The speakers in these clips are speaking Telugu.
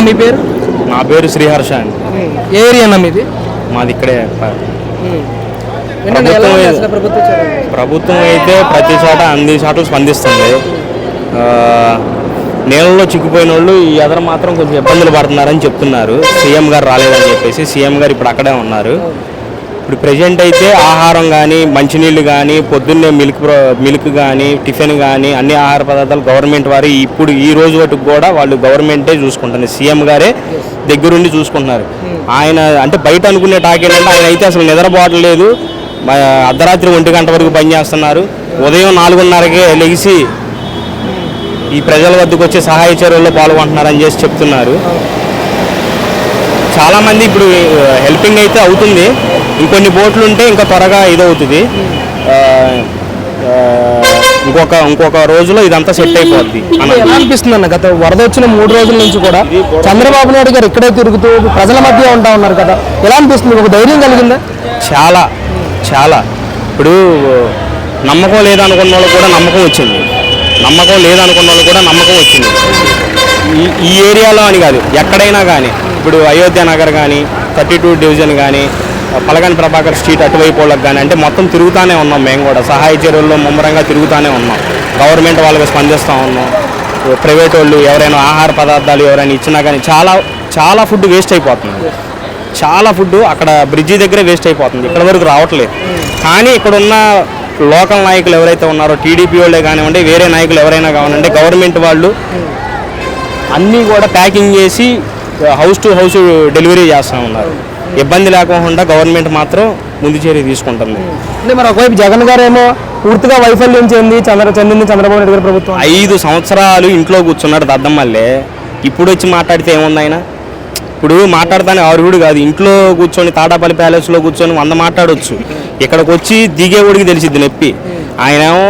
అన్న మీ పేరు? నా పేరు శ్రీహర్ష అండి. ఏ ఏరియా అన్న మీది? మాది ఇక్కడే ప- ఏంటంటే ఎలా ఉంది ప్రభుత్వం- అసలు ప్రభుత్వ చర్యలు? ప్రభుత్వం అయితే ప్రతి చోట అన్ని చోట్ల స్పందిస్తుంది. ఆ, నీళ్ళలో చిక్కుపోయిన వాళ్ళు ఈ ఎదర మాత్రం కొంచెం ఇబ్బందులు పడుతున్నారని చెప్తున్నారు. సీఎం గారు రాలేదని చెప్పేసి సీఎం గారు ఇప్పుడు అక్కడే ఉన్నారు. ఇప్పుడు ప్రజెంట్ అయితే ఆహారం కానీ మంచినీళ్ళు కానీ పొద్దున్నే మిల్క్ మిల్క్ కానీ టిఫిన్ కానీ అన్ని ఆహార పదార్థాలు గవర్నమెంట్ వారు ఇప్పుడు ఈ రోజు వరకు కూడా వాళ్ళు గవర్నమెంటే చూసుకుంటుంది సీఎం గారే దగ్గరుండి చూసుకుంటున్నారు. ఆయన అంటే బయట అనుకునే టాక్ ఏంటంటే ఆయన అయితే అసలు నిద్రపోవట్లేదు. అర్ధరాత్రి ఒంటి గంట వరకు పనిచేస్తున్నారు ఉదయం నాలుగున్నరకే లెగిసి ఈ ప్రజల వద్దకు వచ్చే సహాయ చర్యల్లో పాల్గొంటున్నారని చేసి చెప్తున్నారు. చాలామంది ఇప్పుడు హెల్పింగ్ అయితే అవుతుంది. ఇంకొన్ని బోట్లు ఉంటే ఇంకా త్వరగా ఇదవుతుంది. ఇంకొక ఇంకొక రోజులో ఇదంతా సెట్ అయిపోద్ది. అనిపిస్తుంది అన్న. గత వరద వచ్చిన మూడు రోజుల నుంచి కూడా చంద్రబాబు నాయుడు గారు ఇక్కడే తిరుగుతూ ప్రజల మధ్య ఉంటా ఉన్నారు కదా. ఎలా అనిపిస్తుంది? ఒక ధైర్యం కలిగిందా? చాలా చాలా. ఇప్పుడు నమ్మకం లేదనుకున్న వాళ్ళు కూడా నమ్మకం వచ్చింది. నమ్మకం లేదనుకున్న వాళ్ళు కూడా నమ్మకం వచ్చింది. ఈ ఈ ఏరియాలో అని కాదు ఎక్కడైనా కానీ ఇప్పుడు అయోధ్య నగర్ కానీ థర్టీ టూ డివిజన్ కానీ పలగన్ ప్రభాకర్ స్ట్రీట్ అటువైపు వాళ్ళకి కానీ అంటే మొత్తం తిరుగుతూనే ఉన్నాం మేము కూడా. సహాయ చర్యల్లో ముమ్మరంగా తిరుగుతూనే ఉన్నాం. గవర్నమెంట్ వాళ్ళకి స్పందిస్తూ ఉన్నాం. ప్రైవేట్ వాళ్ళు ఎవరైనా ఆహార పదార్థాలు ఎవరైనా ఇచ్చినా కానీ చాలా చాలా ఫుడ్ వేస్ట్ అయిపోతుంది. చాలా ఫుడ్ అక్కడ బ్రిడ్జి దగ్గరే వేస్ట్ అయిపోతుంది. ఇక్కడ వరకు రావట్లేదు. కానీ ఇక్కడ ఉన్న లోకల్ నాయకులు ఎవరైతే ఉన్నారో టీడీపీ వాళ్ళే కానివ్వండి వేరే నాయకులు ఎవరైనా కానివ్వండి గవర్నమెంట్ వాళ్ళు అన్నీ కూడా ప్యాకింగ్ చేసి హౌస్ టు హౌస్ డెలివరీ చేస్తూ ఉన్నారు. ఇబ్బంది లేకుండా గవర్నమెంట్ మాత్రం ముందు చర్య తీసుకుంటుంది. అంటే మరి ఒకవైపు జగన్ గారు ఏమో పూర్తిగా వైఫల్యం చెంది చంద్ర చెందింది చంద్రబాబు నాయుడు గారి ప్రభుత్వం. ఐదు సంవత్సరాలు ఇంట్లో కూర్చున్నాడు దద్దమ్మల్లే ఇప్పుడు వచ్చి మాట్లాడితే ఏముంది ఆయన? ఇప్పుడు మాట్లాడతానే అర్హుడు కాదు. ఇంట్లో కూర్చొని తాడాపల్లి ప్యాలెస్లో కూర్చొని వంద మాట్లాడొచ్చు. ఇక్కడికి వచ్చి దిగేవాడికి తెలిసిద్ది నొప్పి. ఆయన ఏమో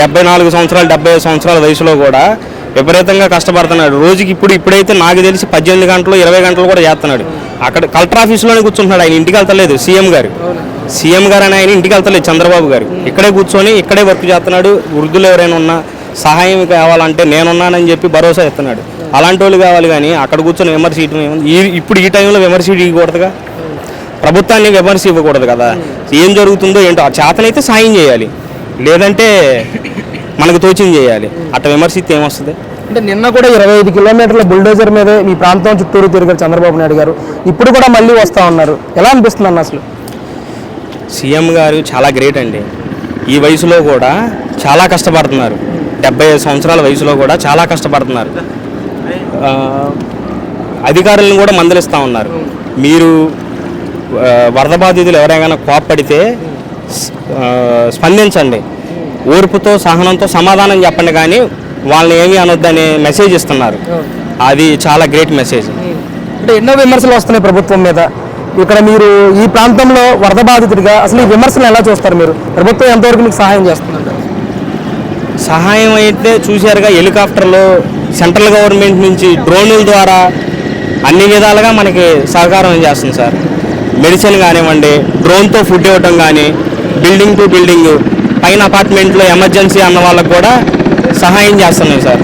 డెబ్బై నాలుగు సంవత్సరాలు డెబ్బై ఐదు సంవత్సరాల వయసులో కూడా విపరీతంగా కష్టపడుతున్నాడు. రోజుకి ఇప్పుడు ఇప్పుడైతే నాకు తెలిసి పద్దెనిమిది గంటలు ఇరవై గంటలు కూడా చేస్తున్నాడు. అక్కడ కలెక్టర్ ఆఫీస్లోనే కూర్చుంటున్నాడు. ఆయన ఇంటికి వెళ్తలేదు సీఎం గారు. సీఎం గారు అని ఆయన ఇంటికి వెళ్తలేదు చంద్రబాబు గారు. ఇక్కడే కూర్చొని ఇక్కడే వర్క్ చేస్తున్నాడు. వృద్ధులు ఎవరైనా ఉన్నా సహాయం కావాలంటే నేనున్నానని చెప్పి భరోసా ఇస్తున్నాడు. అలాంటి వాళ్ళు కావాలి కానీ అక్కడ కూర్చొని విమర్శ ఇవ్వడం ఈ ఇప్పుడు ఈ టైంలో విమర్శ ఇవ్వకూడదుగా? ప్రభుత్వాన్ని విమర్శ ఇవ్వకూడదు కదా? ఏం జరుగుతుందో ఏంటో ఆ చేతనైతే సాయం చేయాలి. లేదంటే మనకు తోచింది చేయాలి. అట్ట విమర్శిస్తే ఏమొస్తుంది? అంటే నిన్న కూడా ఇరవై ఐదు కిలోమీటర్ల బుల్డోజర్ మీదే మీ ప్రాంతం చుట్టూరు తిరిగారు చంద్రబాబు నాయుడు గారు ఇప్పుడు కూడా మళ్ళీ వస్తూ ఉన్నారు. ఎలా అనిపిస్తుంది అన్న అసలు? సీఎం గారు చాలా గ్రేట్ అండి. ఈ వయసులో కూడా చాలా కష్టపడుతున్నారు. డెబ్బై ఐదు సంవత్సరాల వయసులో కూడా చాలా కష్టపడుతున్నారు. అధికారులను కూడా మందలిస్తూ ఉన్నారు. మీరు వరద బాధితులు ఎవరైనా కోప్పడితే స్పందించండి. ఓర్పుతో సహనంతో సమాధానం చెప్పండి కానీ వాళ్ళని ఏమీ అనొద్దనే మెసేజ్ ఇస్తున్నారు. అది చాలా గ్రేట్ మెసేజ్ అంటే ఎన్నో విమర్శలు వస్తున్నాయి ప్రభుత్వం మీద. ఇక్కడ మీరు ఈ ప్రాంతంలో వరద బాధితుడిగా అసలు ఈ విమర్శలు ఎలా చూస్తారు మీరు? ప్రభుత్వం ఎంతవరకు మీకు సహాయం చేస్తుందంట సహాయం అయితే చూశారుగా హెలికాప్టర్లు సెంట్రల్ గవర్నమెంట్ నుంచి డ్రోన్ల ద్వారా అన్ని విధాలుగా మనకి సహకారం చేస్తుంది సార్. మెడిసిన్ కానివ్వండి డ్రోన్తో ఫుడ్ ఇవ్వటం కానీ బిల్డింగ్ టు బిల్డింగ్ పైన అపార్ట్మెంట్లో ఎమర్జెన్సీ అన్న వాళ్ళకు కూడా సహాయం చేస్తున్నాయి సార్.